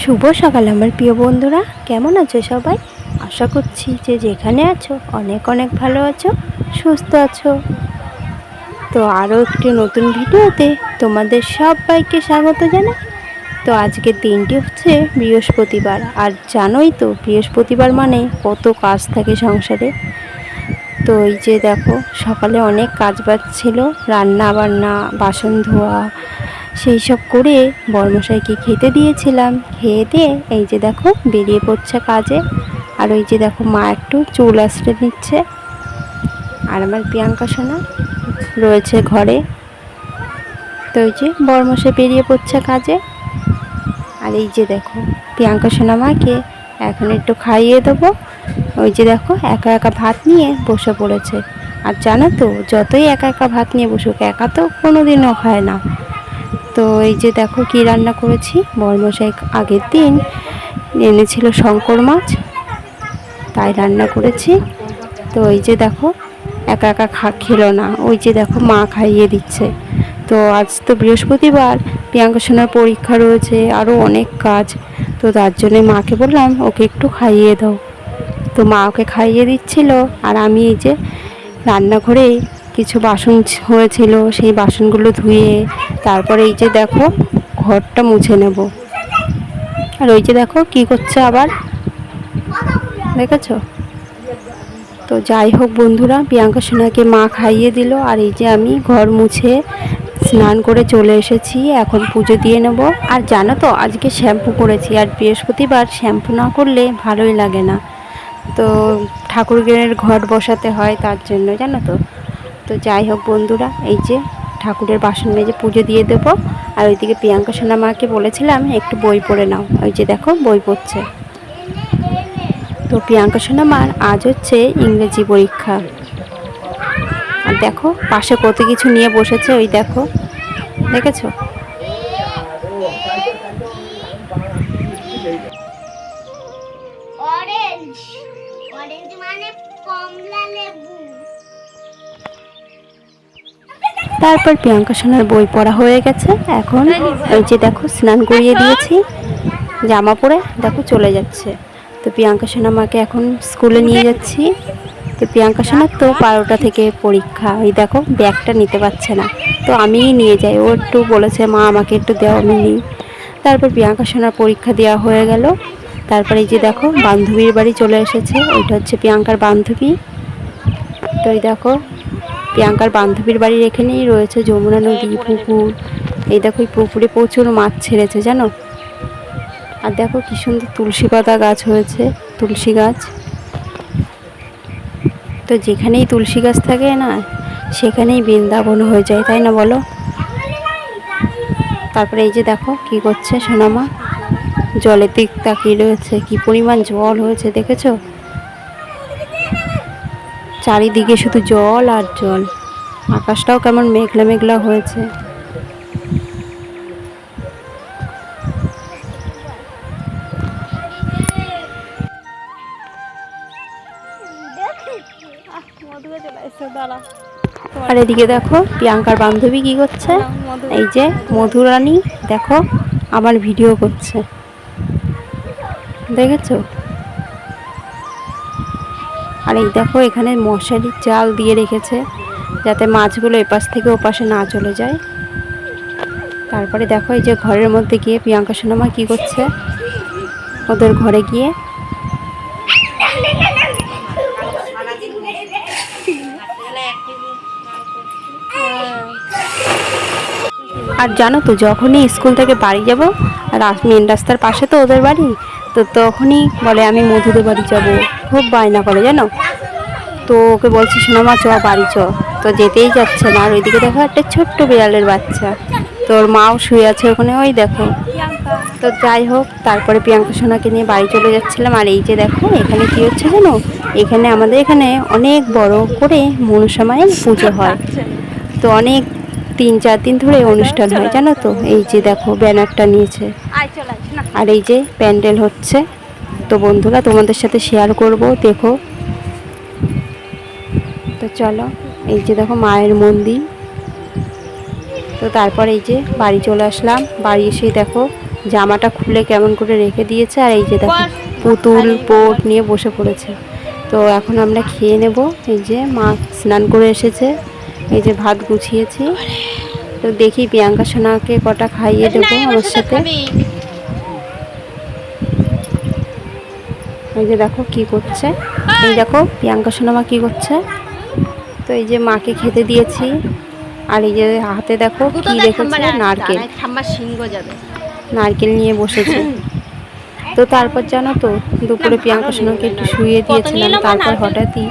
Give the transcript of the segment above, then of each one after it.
শুভ সকাল আমার প্রিয় বন্ধুরা। কেমন আছো সবাই? আশা করছি যে যেখানে আছো, অনেক অনেক ভালো আছো, সুস্থ আছো। তো আরও একটি নতুন ভিডিওতে তোমাদের সবাইকে স্বাগত জানাই। তো আজকের দিনটি হচ্ছে বৃহস্পতিবার। আর জানোই তো, বৃহস্পতিবার মানে কত কাজ থাকে সংসারে। তো এই যে দেখো, সকালে অনেক কাজ বাজ ছিল। রান্না বান্না বাসন ধোয়া সেই সব করে বর্মশাইকে খেতে দিয়েছিলাম। খেয়ে দিয়ে এই যে দেখো বেরিয়ে পড়ছে কাজে। আর ওই যে দেখো মা একটু চুল আসতে নিচ্ছে। আর আমার প্রিয়াঙ্কা সোনা রয়েছে ঘরে। তো ওই যে বর্মশাই বেরিয়ে পড়ছে কাজে। আর এই যে দেখো প্রিয়াঙ্কা সোনা মাকে এখন একটু খাইয়ে দেবো। ওই যে দেখো একা একা ভাত নিয়ে বসে পড়েছে। আর জানো তো যতই একা একা ভাত নিয়ে বসুক, একা তো কোনো দিনও খায় না। তো এই যে দেখো কি রান্না করেছি। বর্মশাই আগের দিন এনেছিল শঙ্কর মাছ, তাই রান্না করেছি। তো এই যে দেখো, একা একা খা খেলো না। ওই যে দেখো মা খাইয়ে দিচ্ছে। তো আজ তো বৃহস্পতিবার, প্রিয়াঙ্কা সোনার পরীক্ষা রয়েছে আরও অনেক কাজ। তো তার জন্যে মাকে বললাম, ওকে একটু খাইয়ে দাও। তো মা ওকে খাইয়ে দিচ্ছিল, আর আমি এই যে রান্নাঘরে কিছু বাসন হয়েছিল, সেই বাসনগুলো ধুয়ে তারপরে এই যে দেখো, ঘরটা মুছে নেব। আর ওই যে দেখো, কি করছে আবার? দেখেছ? তো যাই হোক বন্ধুরা, প্রিয়াঙ্কা সোনাকে মা খাইয়ে দিল, আর এই যে আমি ঘর মুছে স্নান করে চলে এসেছি, এখন পুজো দিয়ে নেব। আর জানো তো, আজকে শ্যাম্পু করেছি, আর বৃহস্পতিবার শ্যাম্পু না করলে ভালোই লাগে না। তো ঠাকুরের ঘট বসাতে হয় তার জন্য, জানো তো। তো যাই হোক বন্ধুরা, এই যে ঠাকুরের বাসন মেজে পুজো দিয়ে দেবো। আর ওইদিকে প্রিয়াঙ্কা সোনা মাকে বলেছিলাম, একটু বই পড়ে নাও। ওই যে দেখো, বই পড়ছে। তো প্রিয়াঙ্কা সোনা মার আজ হচ্ছে ইংরেজি পরীক্ষা। আর দেখো, পাশে কত কিছু নিয়ে বসেছে, ওই দেখো। দেখেছ? অরেঞ্জ অরেঞ্জ মানে কমলা লেবু। তারপর প্রিয়াঙ্কা সোনার বই পড়া হয়ে গেছে। এখন এই যে দেখো, স্নান করিয়ে দিয়েছি, জামা পরে দেখো চলে যাচ্ছে। তো প্রিয়াঙ্কা সোনা মাকে এখন স্কুলে নিয়ে যাচ্ছি। তো প্রিয়াঙ্কা সোনার তো বারোটা থেকে পরীক্ষা ওই দেখো ব্যাগটা নিতে পারছে না। তো আমিই নিয়ে যাই, ও একটু বলেছে, মা, আমাকে একটু দেও, আমি নিই। তারপর প্রিয়াঙ্কা সোনার পরীক্ষা দেওয়া হয়ে গেল। তারপরে এই যে দেখো, বান্ধবীর বাড়ি চলে এসেছে, ওইটা হচ্ছে প্রিয়াঙ্কার বান্ধবী। তো এই দেখো প্রিয়াঙ্কার বান্ধবীর বাড়ির এখানেই রয়েছে, যমুনা নদী, পুকুর। এই দেখো, এই পুকুরে প্রচুর মাছ ছেড়েছে, জানো? আর দেখো কি সুন্দর তুলসী পাতা গাছ হয়েছে, তুলসী গাছ। তো যেখানেই তুলসী গাছ থাকে না, সেখানেই বৃন্দাবন হয়ে যায়, তাই না বলো? তারপরে এই যে দেখো কি করছে সোনামা। জলের দিক তাকিয়ে রয়েছে, কি পরিমাণ জল হয়েছে, দেখেছ? চারিদিকে শুধু জল আর জল। আকাশটাও কেমন মেঘলা মেঘলা হয়েছে। আর এদিকে দেখো, প্রিয়াঙ্কার বান্ধবী কি করছে? এই যে মধুরানী, দেখো, আমার ভিডিও করছে। দেখেছ? আর এই দেখো এখানে মশারির জাল দিয়ে রেখেছে, যাতে মাছগুলো এপাশ থেকে ওপাশে না চলে যায়। তারপরে দেখো এই যে ঘরের মধ্যে গিয়ে প্রিয়াঙ্কা সোনামা কি করছে? ওদের ঘরে গিয়ে আর জানো তো, যখনই স্কুল থেকে বাড়ি যাব মেন রাস্তার পাশে তো ওদের বাড়ি তো তখনই বলে, আমি মধুদের বাড়ি যাব। খুব বায়না করে, জানো? তো ওকে বলছি, শোনো মা, চ, বাড়ি চ। তো যেতেই যাচ্ছে না। আর ওইদিকে দেখো একটা ছোট্ট বিড়ালের বাচ্চা। তোর মাও শুয়ে আছে ওখানে, ওই দেখো। তো যাই হোক, তারপরে প্রিয়াঙ্কা সোনাকে নিয়ে বাড়ি চলে যাচ্ছিলাম। আর এই যে দেখো, এখানে কি হচ্ছে জানো? এখানে আমাদের এখানে অনেক বড় করে মনসা মায়ের পুজো হয়। তো অনেক তিন, চার দিন ধরে অনুষ্ঠান হয়, জানো তো? এই যে দেখো, ব্যানারটা নিয়েছে। আর এই যে প্যান্ডেল হচ্ছে। তো বন্ধুরা তোমাদের সাথে শেয়ার করব দেখো। তো চলো এই যে দেখো মায়ের মন্দির। তো তারপর এই যে বাড়ি চলে আসলাম। বাড়ি এসেই দেখো জামাটা খুলে কেমন করে রেখে দিয়েছে। আর এই যে দেখো পুতুল পোট নিয়ে বসে পড়েছে। তো এখন আমরা খেয়ে নেব। এই যে মা স্নান করে এসেছে। এই যে ভাত গুছিয়েছি। তো দেখি প্রিয়াঙ্কা সোনাকে কটা খাইয়ে দেবো আমার সাথে। এই যে দেখো কি করছে। এই দেখো প্রিয়াঙ্কা সোনামা কি করছে। তো এই যে মাকে খেতে দিয়েছি। আর এই যে হাতে দেখো কি রেখেছে নারকেল। নারকেল নিয়ে বসেছে। তো তারপর জানো তো দুপুরে প্রিয়াঙ্কা সোনাকে একটু শুয়ে দিয়েছিলাম। তারপর হঠাৎই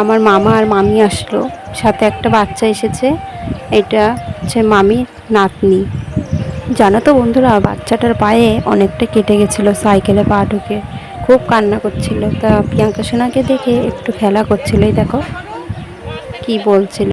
আমার মামা আর মামি আসলো। সাথে একটা বাচ্চা এসেছে। এটা হচ্ছে মামির নাতনি। জানো তো বন্ধুরা বাচ্চাটার পায়ে অনেকটা কেটে গেছিল সাইকেলে পা ঢুকে। খুব কান্না করছিল। তা প্রিয়াঙ্কা সোনাকে দেখে একটু খেলা করছিল এই দেখো। কি বলছিল।